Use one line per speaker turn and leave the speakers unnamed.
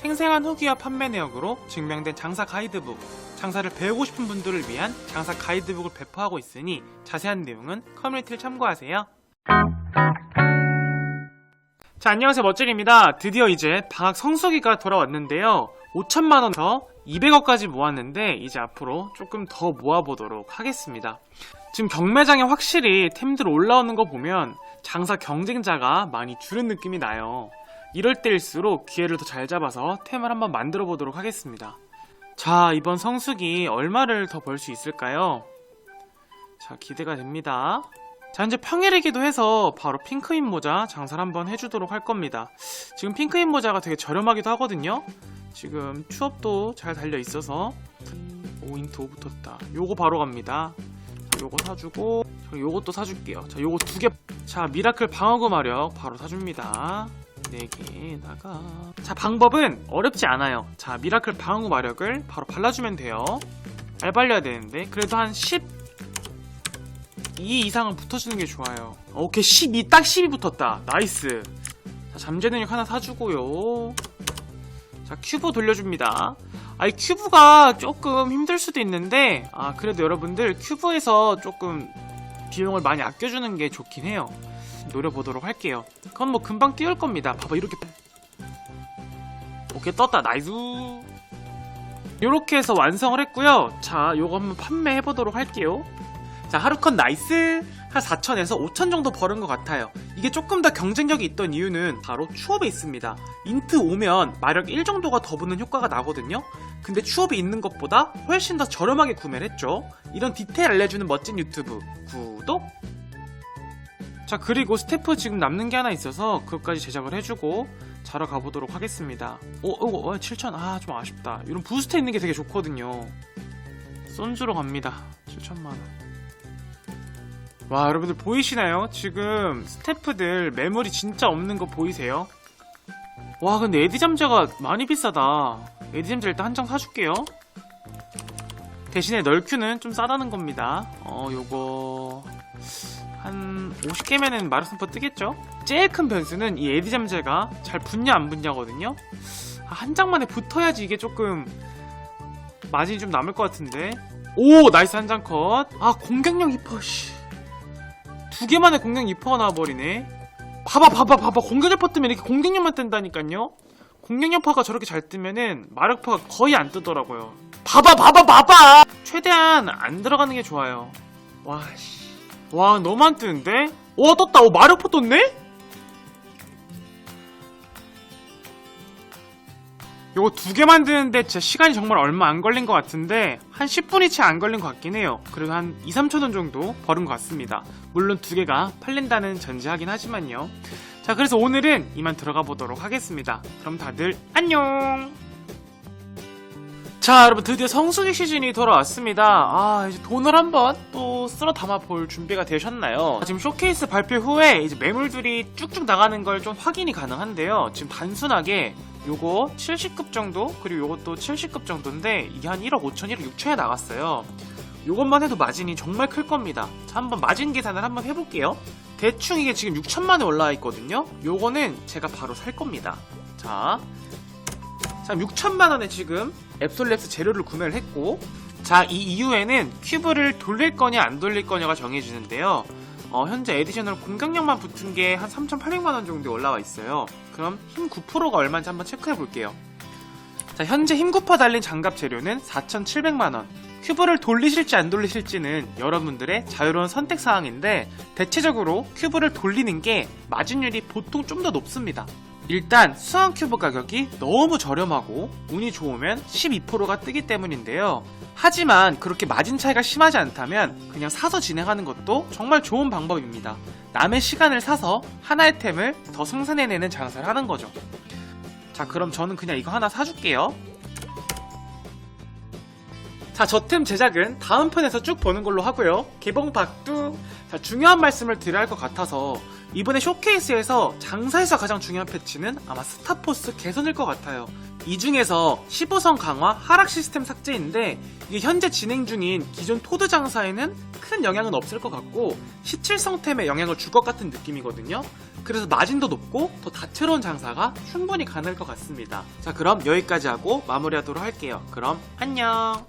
생생한 후기와 판매 내역으로 증명된 장사 가이드북, 장사를 배우고 싶은 분들을 위한 장사 가이드북을 배포하고 있으니 자세한 내용은 커뮤니티를 참고하세요. 자, 안녕하세요. 멋쟁입니다. 드디어 이제 방학 성수기가 돌아왔는데요. 5천만원에서 200억까지 모았는데 이제 앞으로 조금 더 모아보도록 하겠습니다. 지금 경매장에 확실히 템들 올라오는 거 보면 장사 경쟁자가 많이 줄은 느낌이 나요. 이럴 때일수록 기회를 더 잘 잡아서 템을 한번 만들어 보도록 하겠습니다. 자, 이번 성수기 얼마를 더 벌 수 있을까요? 자, 기대가 됩니다. 자, 현재 평일이기도 해서 바로 핑크인 모자 장사를 한번 해주도록 할 겁니다. 지금 핑크인 모자가 되게 저렴하기도 하거든요. 지금 추업도 잘 달려 있어서 오 인트 5 붙었다. 요거 바로 갑니다. 자, 요거 사주고 저 요것도 사줄게요. 자, 요거 두 개. 자, 미라클 방어구 마력 바로 사줍니다. 4개에다가. 자 방법은 어렵지 않아요. 자 미라클 방어구 마력을 바로 발라주면 돼요. 잘 발려야 되는데 그래도 한 10 2 이상은 붙어주는 게 좋아요. 오케이 12, 딱 10이 붙었다. 나이스. 자 잠재 능력 하나 사주고요. 자 큐브 돌려줍니다. 아이 큐브가 조금 힘들 수도 있는데 아 그래도 여러분들 큐브에서 조금 비용을 많이 아껴주는 게 좋긴 해요 노려보도록 할게요. 그건 뭐 금방 띄울 겁니다. 봐봐 이렇게. 오케이 떴다. 나이스. 이렇게 해서 완성을 했고요. 자 요거 한번 판매해 보도록 할게요. 자 하루컨 나이스. 한 4천에서 5천 정도 벌은 것 같아요. 이게 조금 더 경쟁력이 있던 이유는 바로 추업에 있습니다. 인트 5면 마력 1 정도가 더 붙는 효과가 나거든요. 근데 추업이 있는 것보다 훨씬 더 저렴하게 구매를 했죠. 이런 디테일 알려주는 멋진 유튜브 구독 자 그리고 스태프 지금 남는 게 하나 있어서 그것까지 제작을 해주고 자러 가보도록 하겠습니다. 오, 오, 오 7천 아 좀 아쉽다. 이런 부스트 있는 게 되게 좋거든요. 쏜주로 갑니다. 7천만원. 와 여러분들 보이시나요? 지금 스태프들 매물이 진짜 없는 거 보이세요? 와 근데 에디 잠자가 많이 비싸다. 에디 잠자 일단 한 장 사줄게요. 대신에 널큐는 좀 싸다는 겁니다. 어 요거 한 50개면은 마르슨퍼 뜨겠죠? 제일 큰 변수는 이 에디 잠재가 잘 붙냐 안 붙냐거든요. 아, 한 장만에 붙어야지 이게 조금 마진이 좀 남을 것 같은데. 오 나이스 한 장 컷. 아 공격력 2퍼 씨. 두 개만에 공격 2퍼가 나와버리네. 봐봐 봐봐 봐봐 공격력 퍼 뜨면 이렇게 공격력만 뜬다니까요. 공격력 퍼가 저렇게 잘 뜨면은 마력퍼가 거의 안 뜨더라고요. 봐봐 봐봐 봐봐. 최대한 안 들어가는 게 좋아요. 와 씨. 와안 뜨는데? 와 떴다. 오 마력포 떴네? 요거 두 개 만드는데 진짜 시간이 정말 얼마 안 걸린 것 같은데 한 10분이 채 안 걸린 것 같긴 해요. 그래도 한 2, 3천원 정도 벌은 것 같습니다. 물론 두 개가 팔린다는 전제하긴 하지만요. 자 그래서 오늘은 이만 들어가 보도록 하겠습니다. 그럼 다들 안녕 자 여러분 드디어 성수기 시즌이 돌아왔습니다. 아 이제 돈을 한번 또 쓸어 담아 볼 준비가 되셨나요? 지금 쇼케이스 발표 후에 이제 매물들이 쭉쭉 나가는 걸 좀 확인이 가능한데요. 지금 단순하게 요거 70급 정도 그리고 요것도 70급 정도인데 이게 한 1억 5천 1억 6천에 나갔어요. 요것만 해도 마진이 정말 클 겁니다. 자 한번 마진 계산을 한번 해볼게요. 대충 이게 지금 6천만에 올라와 있거든요. 요거는 제가 바로 살 겁니다. 자 자, 6천만 원에 지금 앱솔랩스 재료를 구매를 했고, 자, 이 이후에는 큐브를 돌릴 거냐 안 돌릴 거냐가 정해지는데요. 어, 현재 에디셔널 공격력만 붙은 게 한 3,800만 원 정도에 올라와 있어요. 그럼 힘 9%가 얼마인지 한번 체크해 볼게요. 자, 현재 힘 9% 달린 장갑 재료는 4,700만 원. 큐브를 돌리실지 안 돌리실지는 여러분들의 자유로운 선택 사항인데 대체적으로 큐브를 돌리는 게 마진율이 보통 좀 더 높습니다. 일단 수학 큐브 가격이 너무 저렴하고 운이 좋으면 12%가 뜨기 때문인데요. 하지만 그렇게 마진 차이가 심하지 않다면 그냥 사서 진행하는 것도 정말 좋은 방법입니다. 남의 시간을 사서 하나의 템을 더 생산해내는 장사를 하는 거죠. 자, 그럼 저는 그냥 이거 하나 사줄게요. 자, 저템 제작은 다음 편에서 쭉 보는 걸로 하고요. 개봉 박두. 자, 중요한 말씀을 드려야 할 것 같아서 이번에 쇼케이스에서 장사에서 가장 중요한 패치는 아마 스타포스 개선일 것 같아요. 이 중에서 15선 강화 하락 시스템 삭제인데 이게 현재 진행 중인 기존 토드 장사에는 큰 영향은 없을 것 같고 17성템에 영향을 줄 것 같은 느낌이거든요. 그래서 마진도 높고 더 다채로운 장사가 충분히 가능할 것 같습니다. 자 그럼 여기까지 하고 마무리하도록 할게요. 그럼 안녕.